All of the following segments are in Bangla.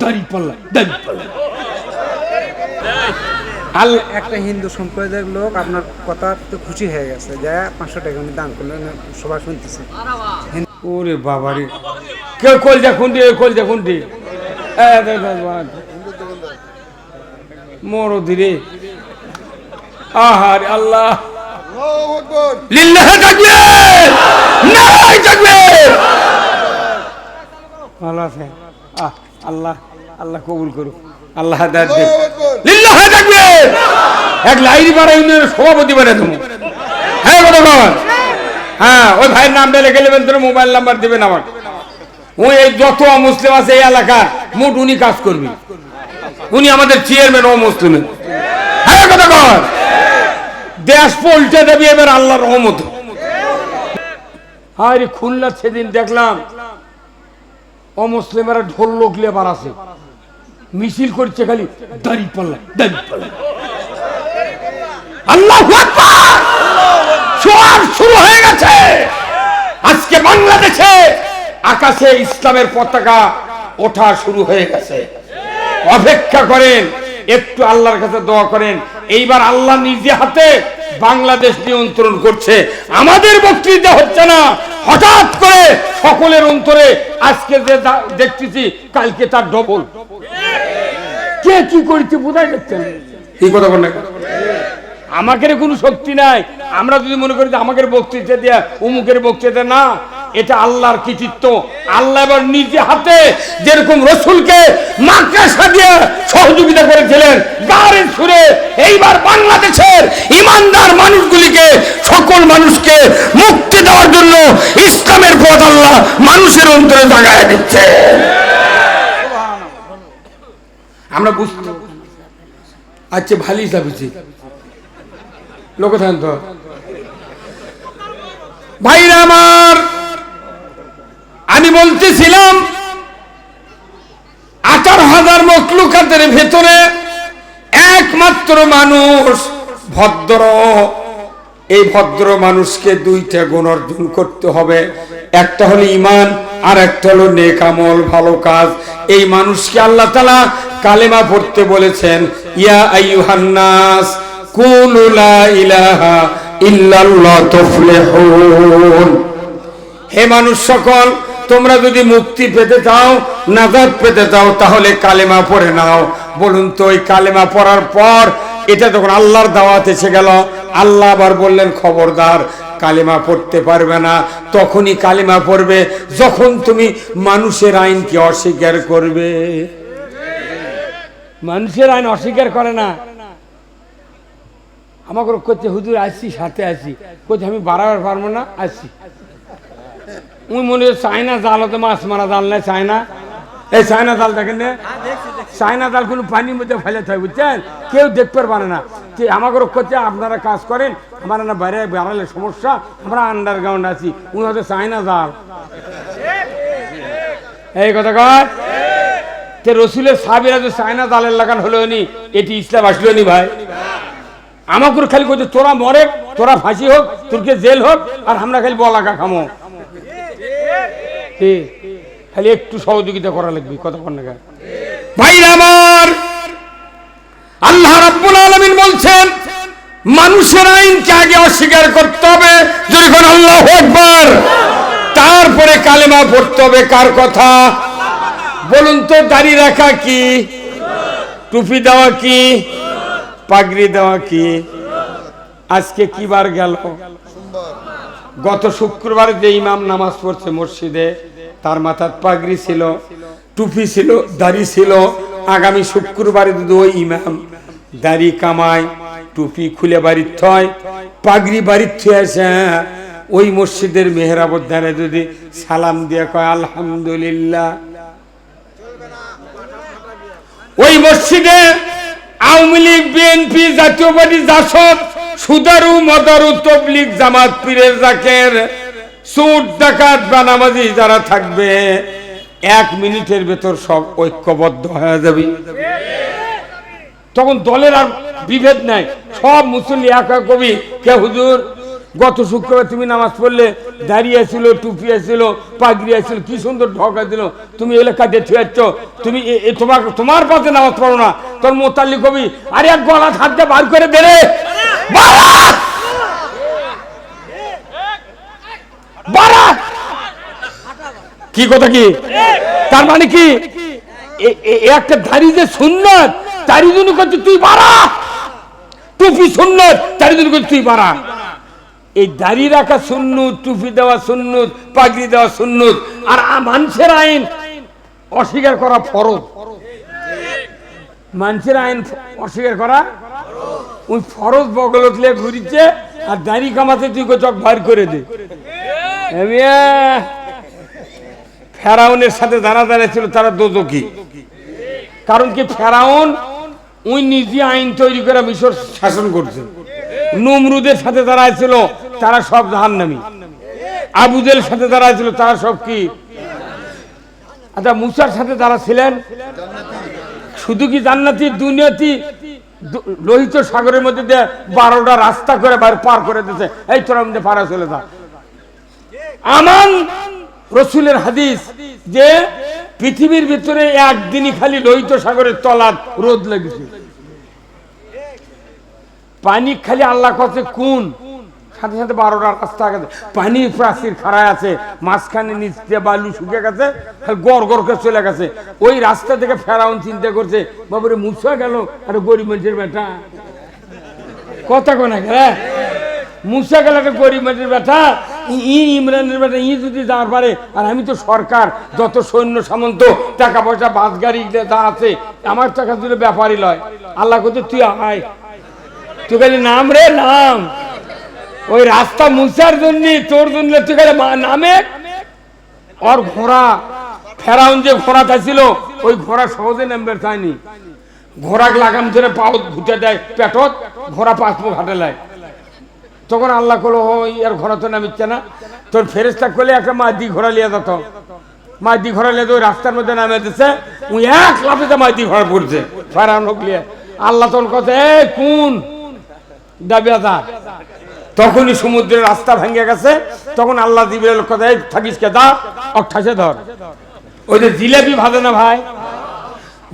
দাড়ি পাল্লা দাড়ি পাল্লা আল- একটা হিন্দু সম্প্রদায়ের লোক আপনার কথা তো খুশি হয়ে গেছে যে পাঁচশো টাকা উনি দান করলেন সবাই শুনতেছে। ওরে বাবারে কেউ কল দেখুন রে কল দেখুন রে মরো ধীরে। আহার আল্লাহ। লিল্লাহ থাকবে নাই থাকবে ভালো আছে আহ। আল্লাহ আল্লাহ কবুল করুক। আল্লাহ লিল্লাহ থাকবে এক লাইন পাড়া ইউনিয়নের সভাপতি তুমি হ্যাঁ কথা হ্যাঁ ওই ভাইয়ের নাম দিলে গেলে তোর মোবাইল নাম্বার দিবেন আমার ওই এই যত মুসলিম আছে এই এলাকার মোট উনি কাজ করবি। উনি আমাদের চেয়ারম্যান ও মুসলিমের হ্যাঁ কথা কর দেশ পল্টে দেবি এবার আল্লাহর রহমত। আরে খুলনা সেদিন দেখলাম অমুসলিমেরা ঢোল লোক লেবার আছে মিছিল করছে খালি, দাড়ি পাল্লা দাড়ি পাল্লা আল্লাহ শুরু হয়ে গেছে। আজকে বাংলাদেশে আকাশে ইসলামের পতাকা ওঠা শুরু হয়ে গেছে। অপেক্ষা করেন, একটু আল্লাহর কাছে দোয়া করেন। এইবার আল্লাহ নিজে হাতে বাংলাদেশ নিয়ন্ত্রণ করছে। আমাদের বক্তৃতা হচ্ছে না হঠাৎ করে সকলের অন্তরে আজকে যে দেখতেছি কালকে তার ডবল। কে কি করেছে বোঝাই যাচ্ছে কি এই কথা বল আমাকে আমাদের কোনো শক্তি নাই। আমরা যদি মনে করি যে আমাদের বক্তৃতা দেয়া উমুকের বক্তৃতা না এটা আল্লাহর কৃতিত্ব। আল্লাহ এবার নিজে হাতে যেরকম রসুলকে মাকড়াসা দিয়ে সহযোগিতা করেছিলেন, গাড়ির সুরে এইবার বাংলাদেশের ইমানদার মানুষগুলিকে, সকল মানুষকে মুক্তি দেওয়ার জন্য ইসলামের পথ আল্লাহ মানুষের অন্তরে জাগায় দিচ্ছে। আমরা বুঝতে আচ্ছা ভালোই যাবিছি লোক থাকেন তো? ভাইরা আমার আমি বলতেছিলাম, আঠারো হাজার মকলুকাতের ভেতরে একমাত্র মানুষ ভদ্র। এই ভদ্র মানুষকে দুইটা গুণ অর্জন করতে হবে। একটা হলো ইমান আর একটা হলো নেকামল ভালো কাজ। এই মানুষকে আল্লাহ তালা কালেমা পড়তে বলেছেন, ইয়া ইলাহা ইল্লাল্লাহ হে মানুষ সকল তোমরা যদি মুক্তি পেতে চাও নাজাদ পেতে চাও, তাহলে কালেমা পড়ে নাও। বলুন তো, ওই কালেমা পড়ার পর এটা যখন আল্লাহর দাওয়াত এসে গেল, আল্লাহ আবার বললেন, খবরদার, কালেমা পড়তে পারবে না। তখনই কালেমা পড়বে, যখন তুমি মানুষের আইনকে অস্বীকার করবে। মানুষের আইন অস্বীকার করে না। আমাকে হুজুর, আসছি, সাথে আসি কোথায় আমি বাড়াবার পারব না, আসছি। ওই মনে চায়না জাল হতে মাছ মারা জাল নাই, চায়না। এই চায়না জাল দেখেন চায়না জাল কোনো পানির মধ্যে ফেলে থাকে বুঝছেন? কেউ দেখতে পারে না। যে আমাকে করছে, আপনারা কাজ করেন, আমার না বাইরে বেড়ালে সমস্যা, আমরা আন্ডারগ্রাউন্ড আছি। উনি হচ্ছে চায়না জাল। এই কথা কর তে রসুলের সাবিরা যে চায়না জালের লাগান হলো নি, এটি ইসলাম আসলো নি ভাই? আমাকে খালি করছে তোরা মরে, তোরা ফাঁসি হোক, তোরকে জেল হোক, আর আমরা খালি বলাকা খামো। খালি একটু সহযোগিতা করা লাগবে কর না ভাই আমার, আল্লাহ রাব্বুল আলামিন বলছেন, মানুষের আইনকে আগে অস্বীকার করতে হবে, যখন আল্লাহ একবার তারপরে কালেমা পড়তে হবে, কার কথা? বলুন তো, দাড়ি রাখা কি? টুপি দেওয়া কি? পাগড়ি দেওয়া কি? আজকে কি বার গেল? গত শুক্রবার যে ইমাম নামাজ পড়ছে মসজিদে তার মাথার পাগড়ি ছিল, টুপি ছিল, দাড়ি ছিল। আগামী শুক্রবারে যদি ওই ইমাম দাড়ি কামায়, টুপি খুলে বাড়ির থয়, পাগড়ি বাড়ির থয়ে ওই মসজিদের মেহরাবর ধারে যদি সালাম দিয়ে কয়, আলহামদুলিল্লাহ। ওই মসজিদে আওয়ামী লীগ, বিএনপি জাতীয় জাসদ, সুদারু, মদারু, তবলিগ, জামাত, পীরের জাকের সুট ডাকাত বানামাজি যারা থাকবে, এক মিনিটের ভেতর সব ঐক্যবদ্ধ হয়ে যাবে। তখন দলের আর বিভেদ নাই। সব মুসল্লি একা কবি। কে হুজুর? গত শুক্রবার তুমি নামাজ পড়লে, দাঁড়িয়ে ছিল, টুপি ছিল, পাগড়ি ছিল, কি সুন্দর ঢকা দিল। তুমি এলে কাটে থুয়াচ্ছ তুমি তোমার তোমার পথে নামাজ পড়ো না। তোর মোতাল্লি কবি, আরে এক গলা হাত দিয়ে বার করে দে রে। কি কথা কি? তার মানে কি? একটা ধারি যে সুন্নত, তারই জন্য করছে তুই টুপি জন্য করছে তুই এই দাড়ি রাখা টুপি দেওয়া পাগড়ি দেওয়া আর মানুষের আইন অস্বীকার করা ফরজ। মানুষের আইন অস্বীকার করা ওই ফরজ বগল উঠলে ঘুরিচ্ছে আর দাড়ি কামাতে তুই চক ভার করে দে। ফেরাউনের সাথে যারা যারা ছিল তারা দোজকি কারণ কি ফেরাউন ওই নিজে আইন তৈরি করে মিশর শাসন করছে। নমরুদের সাথে যারা ছিল, তারা সব জাহান্নামী। আবুদের সাথে যারা ছিল, তারা সব কি? আচ্ছা মুসার সাথে যারা ছিলেন, শুধু কি জান্নাতি, দুনিয়াতি লোহিত সাগরের মধ্যে দিয়ে বারোটা রাস্তা করে বাইরে পার করে দিতেছে এই তোরা মধ্যে পারা চলে যা। আমান রসুলের হাদিস যে পৃথিবীর ভিতরে একদিনই খালি লোহিত সাগরের তলার রোদ লেগেছে। পানি খালি আল্লাহ কাছে কোন? সাথে সাথে বারোটা রাস্তা গেছে। পানি প্রাচীর খাড়ায় আছে, মাঝখানে নিচ দিয়ে বালু শুকে গেছে, খালি গড় করে চলে গেছে। ওই রাস্তা থেকে ফেরাউন চিন্তা করছে, বাবুরে মুছা গেল আর গরিব মানুষের বেটা। কথা কোনা গেলে মুসা গেল একটা গরিব মানুষের বেটা। ই- ইমরানের বেটা ই যদি পারে, আর আমি তো সরকার, যত সৈন্য সামন্ত টাকা পয়সা বাস গাড়ি আছে, আমার টাকা দিলে ব্যাপারই লয়। আল্লাহ করতে তুই আয় তুই নাম রে, নাম। ওই রাস্তা মুসার জন্য, তোর জন্য তুই খালি নামে। ওর ঘোড়া, ফেরাউন যে ঘোড়াটা ছিল, ওই ঘোড়া সহজে নামবে চায়নি। ঘোড়া লাগাম ধরে পাও ঘুটে দেয়, পেটত, ঘোড়া পাঁচ মুখ হাটে লাই তখন আল্লাহ করল ও ইয়ার ঘোড়া তো নামিচ্ছে না। তোর ফেরেস্তা করলে একটা মাদি ঘোড়া লিয়ে যেত মাদি ঘোড়া লিয়ে তো রাস্তার মধ্যে নামে দিচ্ছে ওই এক লাফেতে মাদি ঘোড়া পড়ছে। ফেরাউন হোক লিয়ে। আল্লাহ তোর কথা এ, কোন? দাবিয়াদা তখনই সমুদ্রের রাস্তা ভেঙে গেছে। তখন আল্লাহ দিবের কথা এই থাকিস কে দা অঠাসে ধর। ওই যে জিলেপি ভাজে না ভাই?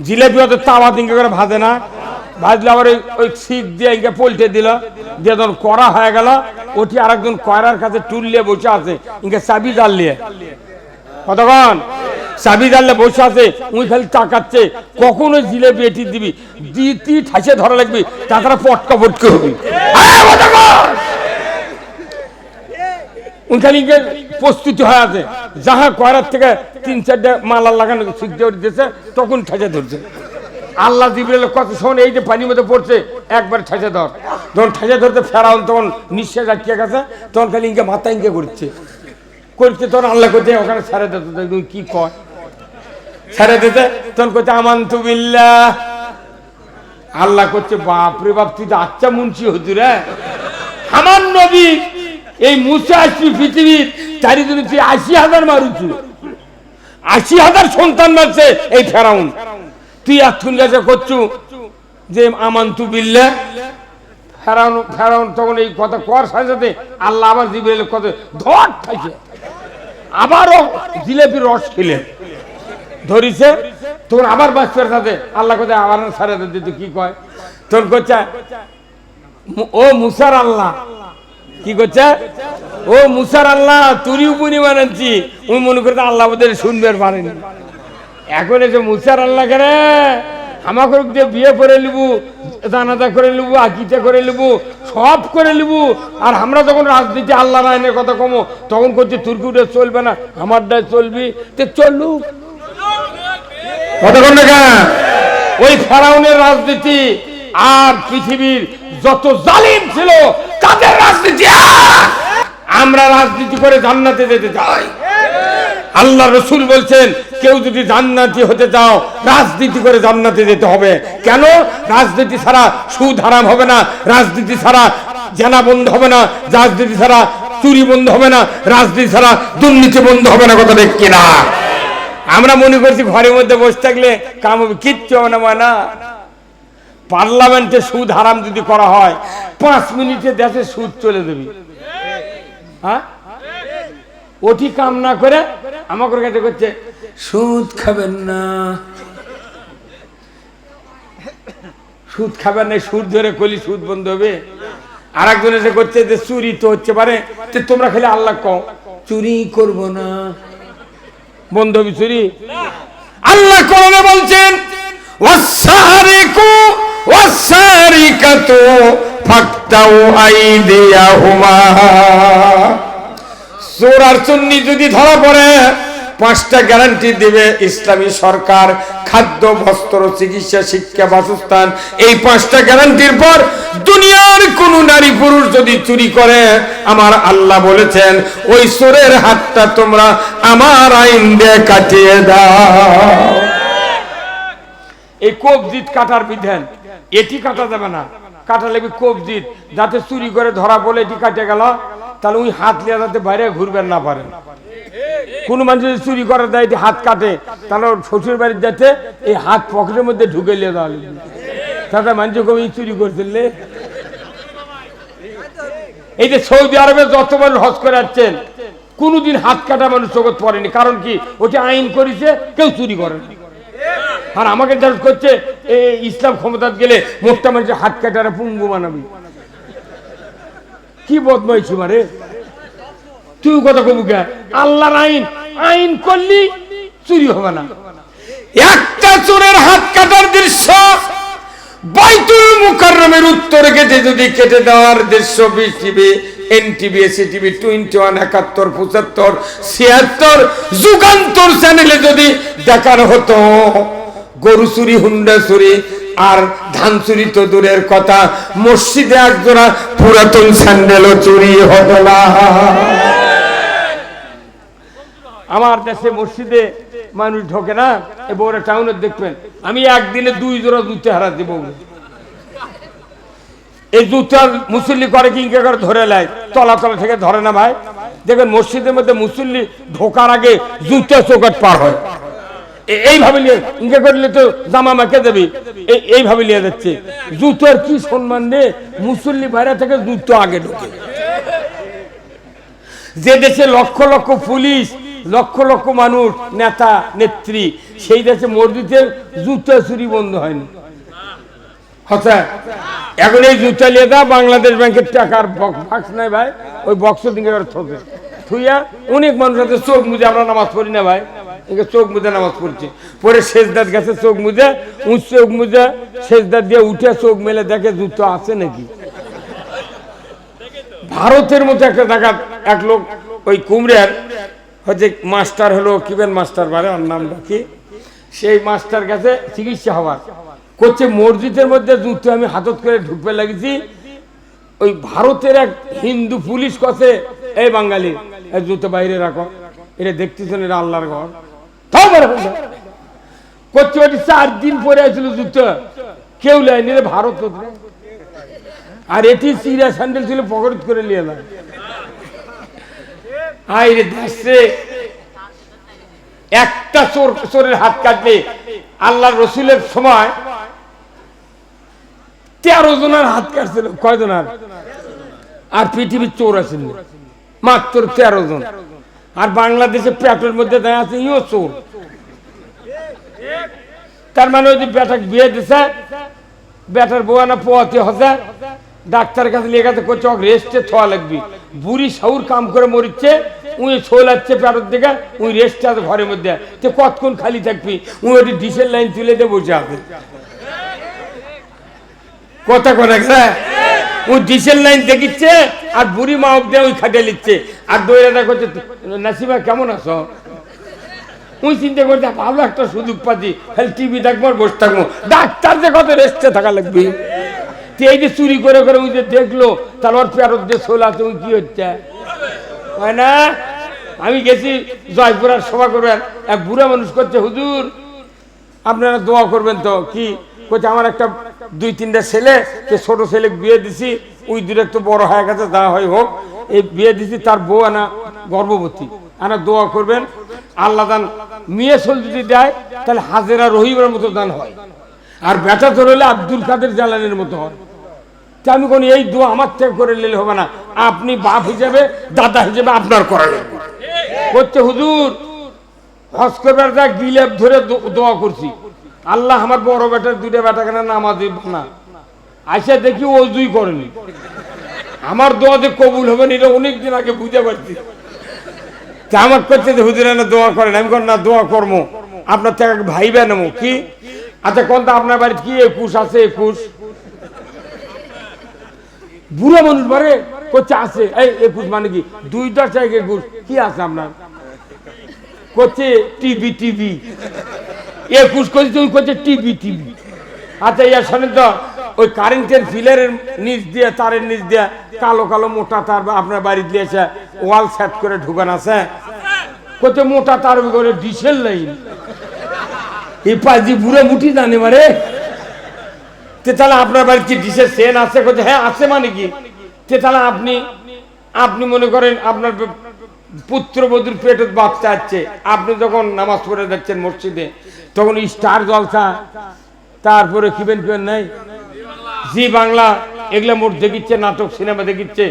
জিলেপি অত তাওয়া দিনকে করে ভাজে না। ভাজলে আবার ওই শিখ দিয়ে ইনকে পল্টে দিল। দিয়ে যখন করা হয়ে গেল ওটি আরেকজন কয়রার কাছে টুল নিয়ে বসে আছে। ইনকে চাবি জাল নিয়ে কতক্ষণ? চাবি জানলে বসে আছে। উনি খালি তাকাচ্ছে। কখন জিলেপি এটি দিবি? দিতি ঠাসে ধরা লাগবি। তাছাড়া পটকা পটকে হবি উনি খালি প্রস্তুতি হয়ে আছে। যাহা কয়রার থেকে তিন চারটা মালার লাগানো শিখ দিয়ে দিয়েছে, তখন ঠাসে ধরছে। আল্লাহ জিবরেল কত শোন, এই যে পানির মধ্যে পড়ছে, একবার ঠেসে ধর। যখন ঠেসে ধরতে ফেরাউন তখন নিঃশ্বাস আটকে গেছে, তখন খালি ইনকে মাথা ইনকে করছে করছে তখন আল্লাহ করছে ওখানে ছেড়ে দিত তুমি কি কয়? ছেড়ে দিতে, তখন করছে আমান্তু বিল্লাহ। আল্লাহ করছে বাপ রে বাপ, তুই তো আচ্ছা মুন্সি হতু রে আমার নবী, এই মুসে আসবি পৃথিবীর চারিদিনে তুই আশি হাজার মারুছু আশি হাজার সন্তান মারছে এই ফেরাউন। আবার জিলেপির রস ধরিছে আবার সাথে আল্লাহ কোথায় আবার কি কয়? তোর করছে ও মুসার আল্লাহ। কি করছে ও মুসার আল্লাহ তুরি উপনি বানাচ্ছি ওই মনে করতে আল্লাহ শুনবে পারেনি এখন এসে মুসার আল্লাহ করে, আমাকে দিয়ে বিয়ে করে লিবু জানাজা করে লিবু আকিতে করে লিবু সব করে লিবু আর আমরা যখন রাজনীতি আল্লাহ রায়নের কথা কমো, তখন করছে তুর্কিটা চলবে না আমারটাই চলবি, তে চলুক। কতক্ষণ দেখা ওই ফেরাউনের রাজনীতি আর পৃথিবীর যত জালিম ছিল, তাদের রাজনীতি। আমরা রাজনীতি করে জান্নাতে যেতে চাই। আল্লাহ রসুল বলছেন কেউ যদি জান্নাতি হতে চাও, রাজনীতি করে জান্নাতে যেতে হবে। কেন? রাজনীতি ছাড়া সুদ হারাম হবে না, রাজনীতি ছাড়া জেনা বন্ধ হবে না, রাজনীতি ছাড়া চুরি বন্ধ হবে না, রাজনীতি ছাড়া দুর্নীতি বন্ধ হবে না, কথা দেখ কিনা? আমরা মনে করছি ঘরের মধ্যে বসে থাকলে কাম হবে, কিচ্ছু হবে না মানে পার্লামেন্টে সুদ হারাম যদি করা হয়, পাঁচ মিনিটে দেশে সুদ চলে দেবে হ্যাঁ? ওটি কাম না করে আমাকে কাছে করছে সুদ খাবেন না। সুদ খাবেন না, সুদ ধরে কলি সুদ বন্ধ হবে। আর একজন এসে করছে যে চুরি তো হচ্ছে পারে। তোমরা খালি আল্লাহ কও, চুরি করব না। বন্ধ হবে চুরি? আল্লাহ কোরআনে বলছেন ওয়াসারিকু ওয়াসারিকাতু ফাক্তাউ আইদিয়াহুমা। চোর আর যদি ধরা পড়ে পাঁচটা গ্যারান্টি দিবে ইসলামী সরকার, খাদ্য, বস্ত্র, চিকিৎসা, শিক্ষা, বাসস্থান। এই পাঁচটা গ্যারান্টির পর দুনিয়ার কোন নারী পুরুষ যদি চুরি করে, আমার আল্লাহ বলেছেন, ওই চোরের হাতটা তোমরা আমার আইন দিয়ে কাটিয়ে দাও। এই কবজিত কাটার বিধান, এটি কাটা যাবে না। কাটা লাগবে কবজিত যাতে চুরি করে ধরা বলে এটি কাটে গেল, তাহলে ওই হাত লিয়ে যাতে বাইরে ঘুরবেন না পারে কোন মানুষ যদি চুরি করে দেয় হাত কাটে ওর শ্বশুর বাড়ির যাতে এই হাত পকেটের মধ্যে ঢুকে লিয়ে মানুষ কবি চুরি করছিলে এই যে সৌদি আরবে যত মানুষ হজ করে যাচ্ছেন কোনোদিন হাত কাটা মানুষ জগৎ পড়েনি। কারণ কি? ওটা আইন করেছে, কেউ চুরি করে আর আমাকে যারা করছে, এই ইসলাম ক্ষমতা গেলে মোটটা মানুষের হাত কাটারা পুঙ্গু বানাবি কি বদমাইছি মারে? তুই কথা কবু কে? আল্লাহর আইন। আইন করলি চুরি হবে না। একটা চোরের হাত কাটার দৃশ্য বাইতুল মুকাররমের উত্তর গেটে যদি কেটে দেওয়ার দৃশ্য বিশ TV NTV, ACTV, twenty one, একাত্তর, পঁচাত্তর, ছিয়াত্তর, যুগান্তর চ্যানেলে যদি দেখানো হতো, গরু চুরি, হুন্ডা চুরি আর ধান চুরি তো দূরের কথা, মসজিদে একজোড়া পুরাতন স্যান্ডেলও চুরি হতো না। আমার দেশে মসজিদে মানুষ ঢোকে না, এ বড় টাউনে দেখবেন। আমি একদিনে দুই জোড়া জুতে হারা দেব। এই জুতার মুসল্লি করে কি করে ধরে নেয়? তলা তলা থেকে ধরে না ভাই। দেখবেন মসজিদের মধ্যে মুসল্লি ঢোকার আগে জুতা চৌকাট পার হয়। এইভাবে নিয়ে ইঙ্কে করলে তো জামা মাকে দেবে। এই- এইভাবে নিয়ে যাচ্ছে। জুতোর কি সম্মান নে মুসল্লি বাইরে থেকে জুতো আগে ঢোকে। যে দেশে লক্ষ লক্ষ পুলিশ লক্ষ লক্ষ মানুষ, নেতা, নেত্রী, সেই দেশে মসজিদের জুতো চুরি বন্ধ হয়নি। এখন এই জুতা নিয়ে দা বাংলাদেশ ব্যাংকের টাকার বাক্স নাই ভাই, ওই বক্স দিকে থুইয়া অনেক মানুষ আছে, চোখ মুজে আমরা নামাজ পড়ি না ভাই। চোখ মুজে নামাজ পড়ছে। পরে শেষদাত গেছে চোখ মুজে, উঁচ চোখ মুজে শেষদাত দিয়ে উঠে চোখ মেলে দেখে জুতো আছে নাকি। ভারতের মতো একটা জায়গা এক লোক, ওই কুমড়ের হচ্ছে মাস্টার হলো কিবেন মাস্টার বারে, ওর নামটা কি? সেই মাস্টার কাছে চিকিৎসা হওয়ার করছে মসজিদের মধ্যে জুতো আমি হাতত করে ঢুকবে লাগিছি। ওই ভারতের এক হিন্দু পুলিশ কছে এই বাঙালি জুতো বাইরে রাখো। এটা দেখতেছেন, এটা আল্লাহর ঘর। করছে ওটি চার দিন পরে আসছিল জুতো। কেউ লাইনি ভারত আর এটি চিরা স্যান্ডেল ছিল, পকেট করে নিয়ে যায়। একটা চোর চোরের হাত কাটলে আল্লাহ রসুলের সময় তেরো জনের হাত কাটছিল, কয়জনের? আর পৃথিবীর চোর আছেন। মাত্র তেরো জন। আর বাংলাদেশে পেটের মধ্যে দেখা আছে ইও চোর। তার মানে ওই যে বেটা বিয়ে দিছে, বেটার বোয়ানা পোয়াতে হসে ডাক্তার কাছে গেছে করছে রেস্টে থোয়া লাগবি। বুড়ি সাউর কাম করে মরিচ্ছে উই ছোলাচ্ছে পেটের দিকে উই রেস্ট আছে ঘরের মধ্যে। তো কতক্ষণ খালি থাকবি? উই ওটি ডিসেল লাইন তুলে দিয়ে বসে আছে। কথা কথা গেছে ও ডিসেল লাইন দেখিচ্ছে, আর বুড়ি মা অব্দি ওই খাটে লিচ্ছে আর দৈরাটা করছে, নাসিমা, কেমন আছো? ওই চিন্তা করতে ভালো একটা সুযোগ পাচ্ছি। খালি টিভি দেখব আর বসে থাকব। ডাক্তার যে কত রেস্টে থাকা লাগবে। এই যে চুরি করে করে ওই যে দেখল তাহলে ওর পেরত দিয়ে শোলা তুমি কি হচ্ছে? হয় না আমি গেছি জয়পুরার সভা করবেন। এক বুড়া মানুষ করছে, হুজুর, আপনারা দোয়া করবেন তো। কি? বলছে আমার একটা, দুই, তিনটা ছেলে সে ছোট ছেলে বিয়ে দিছি, ওই দূরে একটু বড় হয়ে গেছে, যা হয় হোক। এই বিয়ে দিছি, তার বউ আনা গর্ভবতী। আনা দোয়া করবেন। আল্লাহ দান, মেয়ে চল যদি দেয়, তাহলে হাজেরা রহিমের মতো দান হয়। আর বেটা তোর হলে আব্দুল কাদের জালানের মতো হয়। তা আমি কোন এই দোয়া আমার থেকে করে নিলে হবে না। আপনি বাপ হিসেবে, দাদা হিসেবে আপনার করা লাগবে। করছে হুজুর, হজ করবার যা ধরে দোয়া করছি। আল্লাহ আমার বড় বেটার দুইটা বেটা কেন নামাজ না আইসা দেখি ও দুই করেনি। আমার দোয়া যে কবুল হবে না, এটা অনেকদিন আগে বুঝতে পারছি। আমার করছে যে হুজুর না দোয়া করেন, আমি না, দোয়া কর্ম। আপনার থেকে ভাই বেনমো। কি? আচ্ছা কোন তো আপনার বাড়িতে কি একুশ আছে একুশ? বুড়ো মানুষ বারে করছে আছে। এই একুশ মানে কি? দুই দশ এক একুশ কি আছে আপনার করছে টিভি টিভি। একুশ করছে তুমি করছে টিভি টিভি। আচ্ছা ইয়ার শোনেন তো, ওই কারেন্টের ফিলারের নিচ দিয়ে, তারের নিচ দিয়ে কালো কালো মোটা তার আপনার বাড়ি দিয়েছে ওয়াল সেট করে ঢুকান আছে। করছে মোটা তার করে ডিসেল লাইন। এই পাজি বুড়ো মুঠি জানে মারে তে তাহলে আপনার বাড়িতে কি ডিশের সেন আছে? কোথায় হ্যাঁ আছে মানে কি? তে তাহলে আপনি আপনি মনে করেন আপনার পুত্রবধূর পেটে বাচ্চা আছে আপনি যখন নামাজ পড়ে যাচ্ছেন মসজিদে তখন স্টার জলসা তারপরে কিবেন কিবেন নাই? জি বাংলা এগুলো মোট দেখিচ্ছে নাটক সিনেমা দেখিচ্ছে।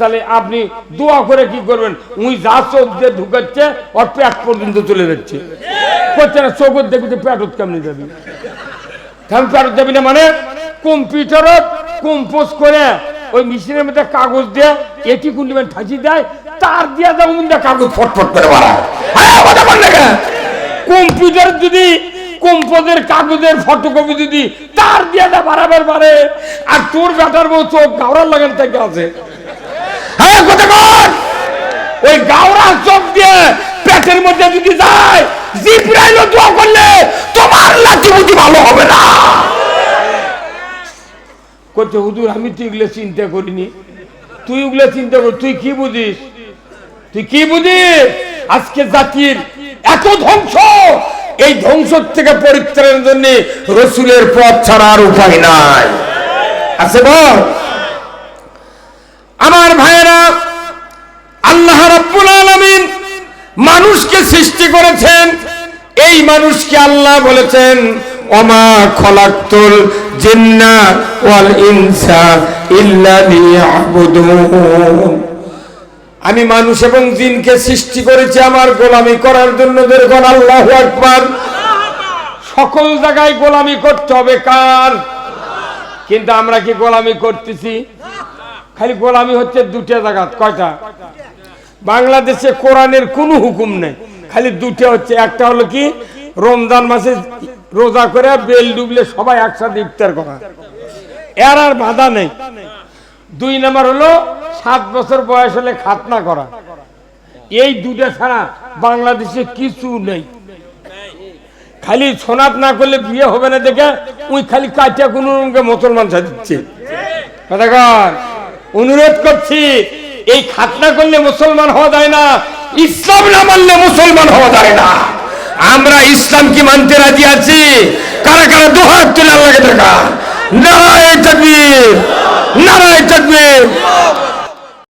তাহলে আপনি দোয়া করে কি করবেন? উই যা চোখ দিয়ে ঢুকাচ্ছে ওর পেট পর্যন্ত চলে যাচ্ছে। করছে না চোখ দেখতে পেটত কেমনি যাবি? আমি ফেরত দেবি না মানে? কম্পিউটারত কম্পোজ করে ওই মেশিনের মধ্যে কাগজ দিয়ে এটি কুন্ডিমেন্ট ঠাঁচি দেয় তার দিয়ে দেয় উন্দা কাগজ। ফটফট করে বাড়ায়। হ্যাঁ? কম্পিউটার যদি কম্পোজের কাগজের ফটোকপি যদি তার দিয়ে দেয় বাড়াবার পারে আর তোর বেটার বউ চোখ গাওড়ার লাগান থেকে আছে। হ্যাঁ ওই গাওরা চোখ দিয়ে পেটের মধ্যে যদি যায় জিব্রাইল দোয়া করলে তোমার লাঠি বুদ্ধি ভালো হবে না। করছে হুজুর, আমি তুই এগুলো চিন্তা করিনি। তুই ওগুলো চিন্তা কর, তুই কি বুঝিস? তুই কি বুঝিস? আজকে জাতির এত ধ্বংস। এই ধ্বংস থেকে পরিত্রাণের জন্য রসুলের পথ ছাড়া আর উপায় নাই। আছে বল? আমার ভাইয়েরা, আল্লাহ রাব্বুল আলামিন মানুষকে সৃষ্টি করেছেন। এই মানুষকে আল্লাহ বলেছেন ওমা খলাকতুল জিন্না ওয়াল ইনসা ইল্লা লিয়াবুদুন। আমি মানুষ এবং জিনকে সৃষ্টি করেছি, আমার গোলামি করার জন্য দেখুন আল্লাহু আকবার। সকল জায়গায় গোলামি করতে হবে কার? কিন্তু আমরা কি গোলামি করতেছি? খালি গোলামি হচ্ছে দুটা জায়গা, কয়টা? বাংলাদেশে কোরআনের কোনো হুকুম নেই, খালি দুটো হচ্ছে, একটা হলো কি? রমজান মাসে রোজা করে বেল ডুবলে সবাই একসাথে ইফতার করা। এর আর বাধা নেই। দুই নাম্বার হলো, সাত বছর বয়স হলে খাতনা করা। এই দুটা ছাড়া বাংলাদেশে কিছু নেই। খালি সোনাত না করলে বিয়ে হবে না দেখে ওই খালি কাটিয়া কোন মুসলমান সাজিচ্ছে অনুরোধ করছি, এই খাতনা করলে মুসলমান হওয়া যায় না, ইসলাম না মানলে মুসলমান হওয়া যায় না। আমরা ইসলাম কি মানতে রাজি আছি। কারা কারা দোহাত তুলে আল্লাহকে দেখা। নারায় তাকবীর নারায় তাকবীর।